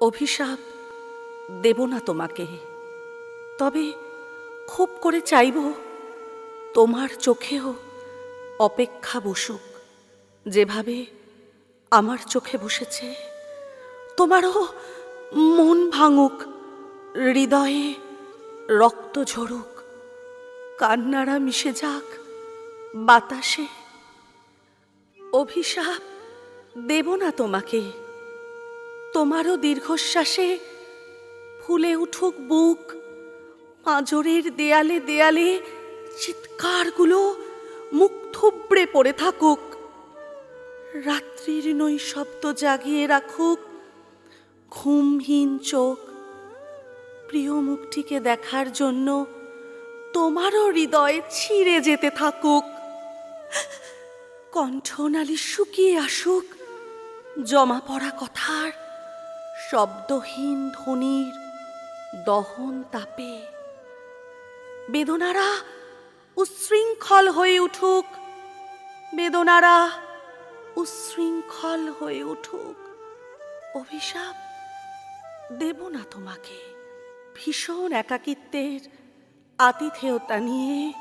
অভিশাপ দেব না তোমাকে। তবে খুব করে চাইব তোমার চোখেও অপেক্ষা বসুক। যেভাবে আমার চোখে বসেছে, তোমারও মন ভাঙুক, হৃদয়ে রক্ত ঝরুক, কান্নারা মিশে যাক, বাতাসে। অভিশাপ দেব না তোমাকে। তোমারও দীর্ঘশ্বাসে ফুলে উঠুক বুক, পাঁজরের দেয়ালে দেয়ালে চিৎকারগুলো মুখ থুবড়ে পড়ে থাকুক। রাত্রির নৈশব্দ জাগিয়ে রাখুক, ঘুমহীন চোখ, প্রিয় মুখটিকে দেখার জন্য তোমারও হৃদয়ে ছিঁড়ে যেতে থাকুক। কণ্ঠনালী শুকিয়ে আসুক, জমা পড়া কথার শব্দহীন ধ্বনির দহন তাপে। বেদনারা উচ্ছৃঙ্খল হয়ে উঠুক। বেদনারা উচ্ছৃঙ্খল হয়ে উঠুক। অভিশাপ দেব না তোমাকে। ভীষণ একাকিত্বের আতিথেয়তা নিয়ে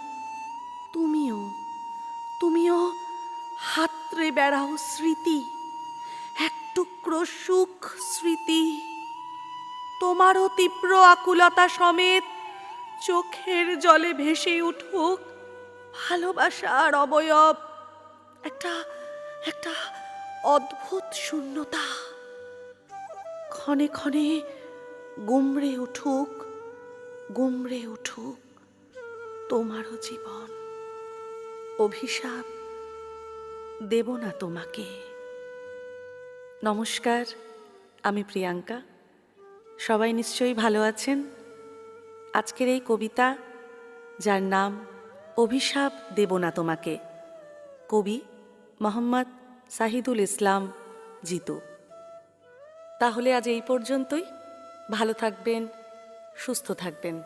তুমিও তুমিও হাতরে বেড়াও স্মৃতি। এক টুকরো সুখ স্মৃতি। তোমারও তীব্র আকুলতা সমেত চোখের জলে ভেসে উঠুক ভালোবাসার অবয়ব। একটা একটা অদ্ভুত শূন্যতা ক্ষণে ক্ষণে গুমড়ে উঠুক গুমড়ে উঠুক তোমারও জীবন। অভিশাপ দেব না তোমাকে। নমস্কার, আমি প্রিয়াঙ্কা। সবাই নিশ্চয়ই ভালো আছেন? আজকের এই কবিতা, যার নাম অভিশাপ দেব না তোমাকে, কবি মোহাম্মদ সাহিদুল ইসলাম জিতু। তাহলে আজ এই পর্যন্তই। ভালো থাকবেন, সুস্থ থাকবেন।